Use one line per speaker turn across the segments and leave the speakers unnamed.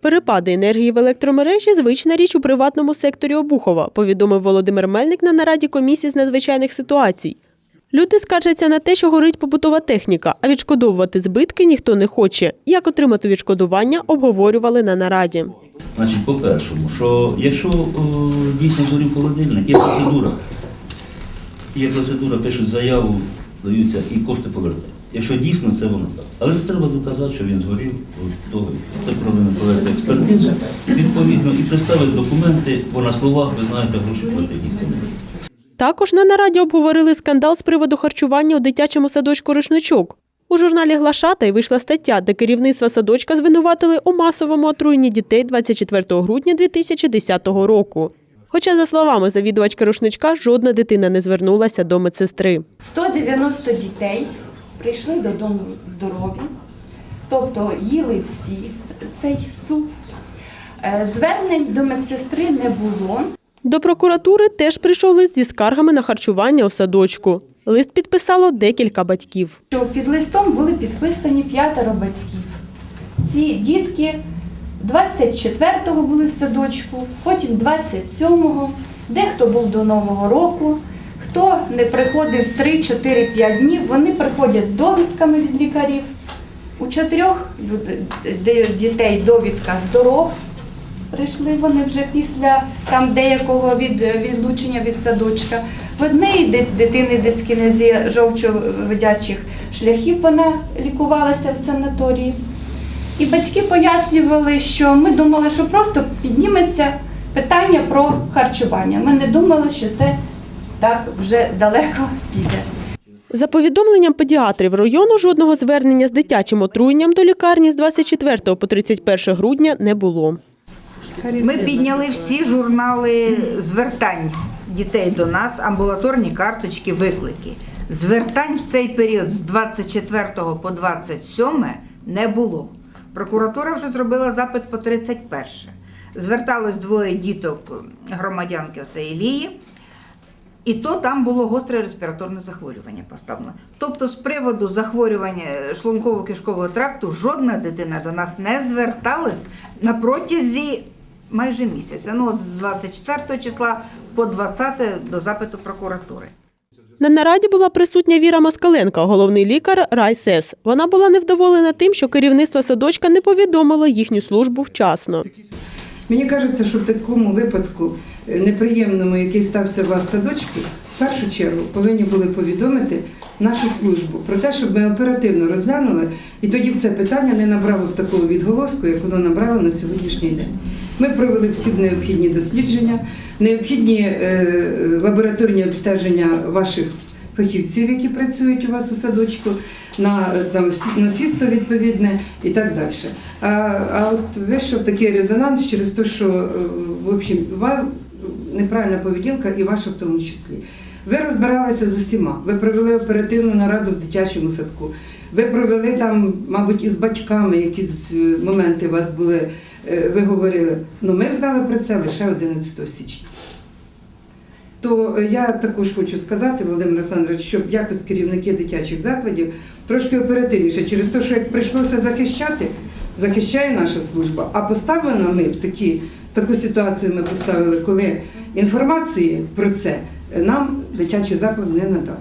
Перепади енергії в електромережі звична річ у приватному секторі Обухова, повідомив Володимир Мельник на нараді комісії з надзвичайних ситуацій. Люди скаржаться на те, що горить побутова техніка, а відшкодовувати збитки ніхто не хоче. Як отримати відшкодування, обговорювали на нараді.
Значить, по-першому, що якщо о, дійсно згорів холодильник, є процедура. Є процедура, пишуть заяву, даються і кошти повертають. Якщо дійсно це воно так. Але це треба доказати, що він згорів того. Це повинно провести експертизу, відповідно, і представити документи, бо на словах, ви знаєте, гроші платить ніхто не буде.
Також на нараді обговорили скандал з приводу харчування у дитячому садочку «Рушничок». У журналі Глашатай вийшла стаття, де керівництво садочка звинуватили у масовому отруєнні дітей 24 грудня 2010 року. Хоча, за словами завідувачки рушничка, жодна дитина не звернулася до медсестри.
190 дітей прийшли додому здорові, тобто їли всі цей суп. Е, Звернень до медсестри не було.
До прокуратури теж прийшов лист зі скаргами на харчування у садочку. Лист підписало декілька батьків.
Під листом були підписані п'ятеро батьків. Ці дітки 24-го були в садочку, потім 27-го, дехто був до Нового року. Хто не приходив 3-4-5 днів, вони приходять з довідками від лікарів. У чотирьох дітей довідка здоров. Прийшли вони вже після там деякого від, відлучення від садочка. В однієї ди- дитини дискінезія жовчовидячих шляхів вона лікувалася в санаторії. І батьки пояснювали, що ми думали, що просто підніметься питання про харчування. Ми не думали, що це так вже далеко піде.
За повідомленням педіатрів району, жодного звернення з дитячим отруєнням до лікарні з 24 по 31 грудня не було.
Ми підняли всі журнали звертань дітей до нас, амбулаторні карточки, виклики. Звертань в цей період з 24 по 27 не було. Прокуратура вже зробила запит по 31. Зверталось двоє діток громадянки оцеї Ілії. І то там було гостре респіраторне захворювання поставлено. Тобто, з приводу захворювання шлунково-кишкового тракту жодна дитина до нас не зверталась на протязі майже місяця. Ну, от з 24 числа по 20 до запиту прокуратури.
На нараді була присутня Віра Москаленко, головний лікар райсес. Вона була невдоволена тим, що керівництво садочка не повідомило їхню службу вчасно.
Мені кажеться, що в такому випадку неприємному, який стався у вас в садочку, в першу чергу повинні були повідомити нашу службу про те, щоб ми оперативно розглянули, і тоді б це питання не набрало б такого відголоску, як воно набрало на сьогоднішній день. Ми провели всі необхідні дослідження, необхідні е, лабораторні обстеження ваших фахівців, які працюють у вас у садочку, на там, сі- насісто відповідне і так далі. А, а от вийшов такий резонанс через те, що е, в общем, неправильна поведінка і ваша в тому числі. Ви розбиралися з усіма. Ви провели оперативну нараду в дитячому садку. Ви провели там, мабуть, із батьками якісь е, моменти у вас були, е, ви говорили. Ну ми знали про це лише 11 січня. То е, я також хочу сказати, Володимир Олександрович, щоб якось керівники дитячих закладів трошки оперативніше, через те, що як прийшлося захищати, захищає наша служба. А поставлено ми в такі, таку ситуацію ми поставили, коли інформації про це нам дитячий заклад не надав.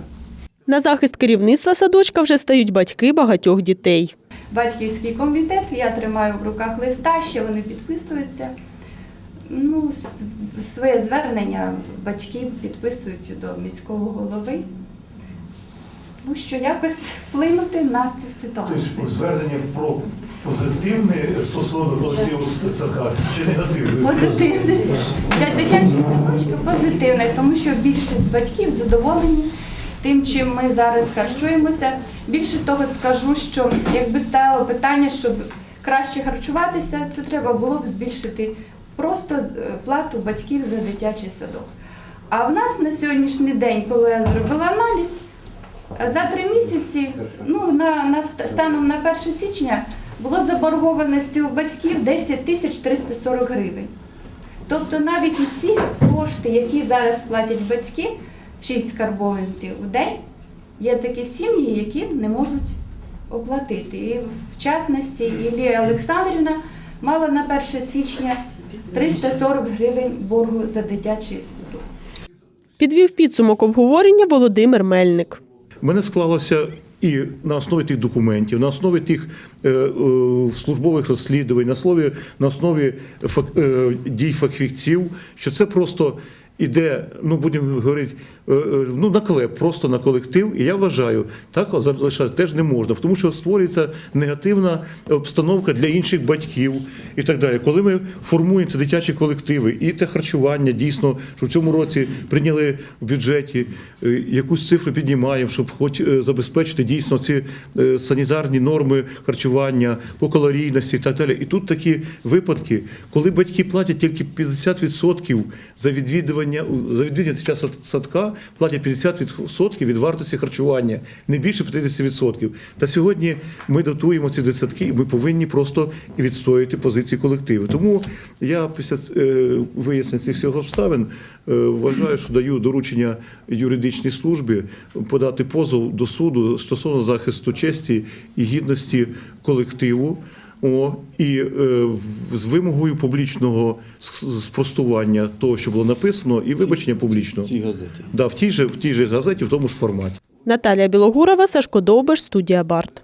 На захист керівництва садочка вже стають батьки багатьох дітей.
Батьківський комітет, я тримаю в руках листа, ще вони підписуються. Ну, своє звернення батьки підписують до міського голови. Ну, що якось вплинути на цю ситуацію.
Тобто звернення про позитивне стосовно колективу садка чи негативне?
Позитивне. Для дитячого садочка позитивне, тому що більшість батьків задоволені тим, чим ми зараз харчуємося. Більше того скажу, що якби стояло питання, щоб краще харчуватися, це треба було б збільшити просто е, плату батьків за дитячий садок. А в нас на сьогоднішній день, коли я зробила аналіз, за три місяці, ну на, на станом на 1 січня, було заборгованості у батьків 10 тисяч 340 гривень. Тобто навіть і ці кошти, які зараз платять батьки, 6 карбованців в день, є такі сім'ї, які не можуть оплатити. І в частності Ілія Олександрівна мала на 1 січня 340 гривень боргу за дитячий садок.
Підвів підсумок обговорення Володимир Мельник.
Мене склалося і на основі тих документів, на основі тих е, е, службових розслідувань, на основі, на основі фак- е, дій фахівців, що це просто іде, ну будемо говорити, е, е, ну на клеп, просто на колектив. І я вважаю, так залишати теж не можна, тому що створюється негативна обстановка для інших батьків і так далі. Коли ми формуємо ці дитячі колективи і те харчування, дійсно, що в цьому році прийняли в бюджеті е, якусь цифру піднімаємо, щоб хоч забезпечити дійсно ці санітарні норми харчування по калорійності і так далі. І тут такі випадки, коли батьки платять тільки 50% за відвідування за відвідування під час садка, платять 50% від вартості харчування, не більше 50%. Та сьогодні ми дотуємо ці дитсадки, і ми повинні просто відстояти позиції колективу. Тому я після е, вияснення цих всіх обставин е, вважаю, що даю доручення юридичній службі подати позов до суду стосовно захисту честі і гідності колективу. О, і е, в- з вимогою публічного спростування того, що було написано, і вибачення публічного.
цій газеті.
Да, в тій же в тій же газеті, в тому ж форматі.
Наталія Білогурова, Сашко Довбиш, студія Барт.